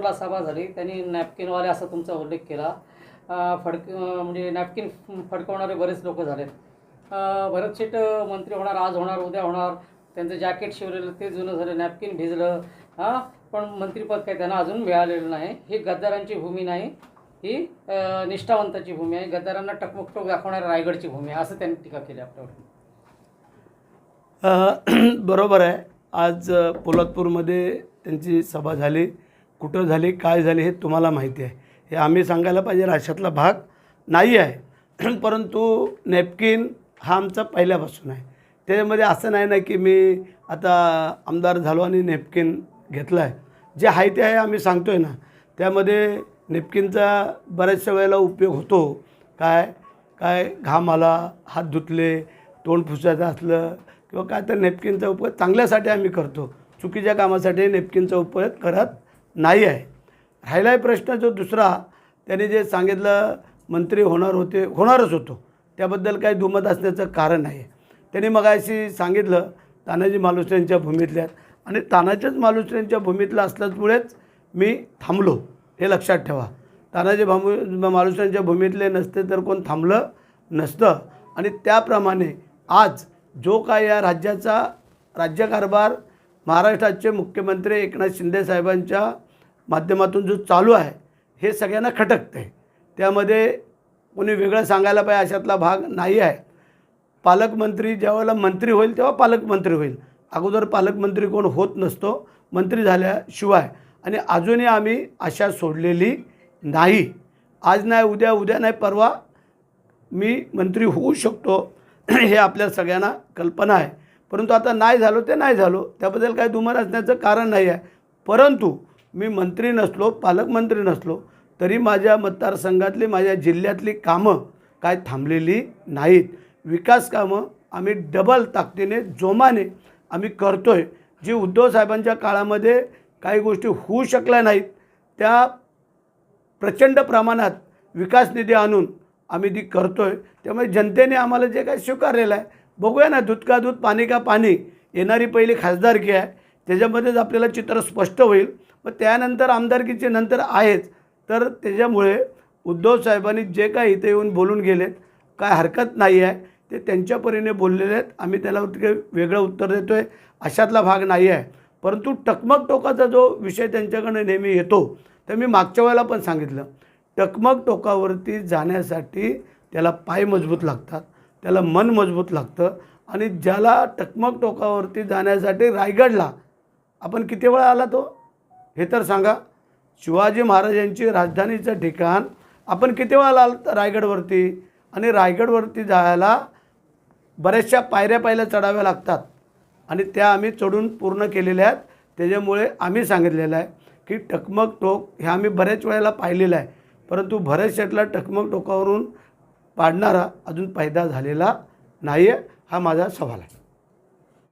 नागपूरला सभा झाली. त्यांनी नॅपकिनवाले असा तुमचा उल्लेख केला. फडक म्हणजे नॅपकिन फडकवणारे बरेच लोक झाले भरत शेट मंत्री होणार आज होणार उद्या होणार. त्यांचं जॅकेट शिवलेलं ते जुनं झालं नॅपकिन भिजलं. हां? पण मंत्रिपद काही त्यांना अजून मिळालेलं नाही. ही गद्दारांची भूमी नाही. ही निष्ठावंताची भूमी आहे. गद्दारांना टकमकटोक दाखवणाऱ्या रायगडची भूमी आहे. असं त्यांनी टीका केली आपल्यावर. बरोबर आहे. आज पोलादपूरमध्ये त्यांची सभा झाली. कुठं झाले काय झाले हे तुम्हाला माहिती आहे. हे आम्ही सांगायला पाहिजे अशातला भाग नाही आहे. परंतु नॅपकिन हा आमचा पहिल्यापासून आहे. त्याच्यामध्ये असं नाही ना की मी आता आमदार झालो आणि नेपकिन घेतला आहे. जे आहे ते आहे आम्ही सांगतो आहे ना. त्यामध्ये नेपकिनचा बऱ्याचशा वेळेला उपयोग होतो. काय काय घाम आला हात धुतले तोंड फुसायचं असलं किंवा काय तर नेपकिनचा उपयोग चांगल्यासाठी आम्ही करतो. चुकीच्या कामासाठी नेपकिनचा उपयोग करत नाही आहे. राहिला प्रश्न जो दुसरा त्याने जे सांगितलं मंत्री होणार होते होणारच होतो. त्याबद्दल काही दुमत असण्याचं कारण आहे त्यांनी मगाशी सांगितलं तानाजी मालुसरेंच्या भूमीतल्या. आणि तानाजीच मालुसरेंच्या भूमीतला असल्यामुळेच मी थांबलो. हे लक्षात ठेवा. तानाजी भामू मालुसरेंच्या भूमीतले नसते तर कोण थांबलं नसतं. आणि त्याप्रमाणे आज जो काय या राज्याचा राज्यकारभार महाराष्ट्राचे मुख्यमंत्री एकनाथ शिंदे साहेबांच्या माध्यमातून जो चालू आहे हे सगळ्यांना खटकतं आहे त्यामध्ये कोणी वेगळं सांगायला पाहिजे अशातला भाग नाही आहे. पालकमंत्री ज्यावेळेला मंत्री होईल तेव्हा पालकमंत्री होईल. अगोदर पालकमंत्री कोण होत नसतो मंत्री झाल्याशिवाय. आणि अजूनही आम्ही आशा सोडलेली नाही. आज नाही उद्या उद्या नाही परवा मी मंत्री होऊ शकतो हे आपल्या सगळ्यांना कल्पना आहे. परंतु आता नाही झालो ते नाही झालो. त्याबद्दल काही दुमर असण्याचं कारण नाही आहे. परंतु मी मंत्री नसलो पालकमंत्री नसलो तरी माझ्या मतदारसंघातली माझ्या जिल्ह्यातली कामं काय थांबलेली नाहीत. विकास कामं आम्ही डबल ताकदीने जोमाने आम्ही करतो आहे जी उद्धव साहेबांच्या काळामध्ये काही गोष्टी होऊ शकल्या नाहीत त्या प्रचंड प्रमाणात विकास निधी आणून आम्ही ती करतो आहे त्यामुळे जनतेने आम्हाला जे काही स्वीकारलेलं आहे बघूया ना दूध का दूध पाणी का पाणी येणारी पहिली खासदारकी आहे. त्याच्यामध्येच आपल्याला चित्र स्पष्ट होईल. मग त्यानंतर आमदारकीचे नंतर आहेच. तर त्याच्यामुळे उद्धव साहेबांनी जे काही इथे येऊन बोलून गेलेत काय हरकत नाही आहे ते त्यांच्या परीने बोललेले आहेत. आम्ही त्याला वेगळं उत्तर देतो आहे अशातला भाग नाही आहे. परंतु टकमक टोकाचा जो विषय त्यांच्याकडे नेहमी येतो तर मी मागच्या वेळेला पण सांगितलं. टकमक टोकावरती जाण्यासाठी त्याला पाय मजबूत लागतात त्याला मन मजबूत लागतं आणि ज्याला टकमक टोकावरती जाण्यासाठी रायगडला आपण किती वेळा आला तो? हे तर सांगा शिवाजी महाराजांची राजधानीचं ठिकाण आपण किती वेळा आलात रायगडवरती? आणि रायगडवरती जायला बऱ्याचशा पायऱ्या पायऱ्या चढाव्या लागतात. आणि त्या आम्ही चढून पूर्ण केलेल्या आहेत. त्याच्यामुळे आम्ही सांगितलेलं आहे की टकमक टोक हे आम्ही बऱ्याच वेळेला पाहिलेलं आहे. परंतु भरत शेटला टकमक टोकावरून पाडणारा अजून पैदा झालेला नाही आहे हा माझा सवाल आहे.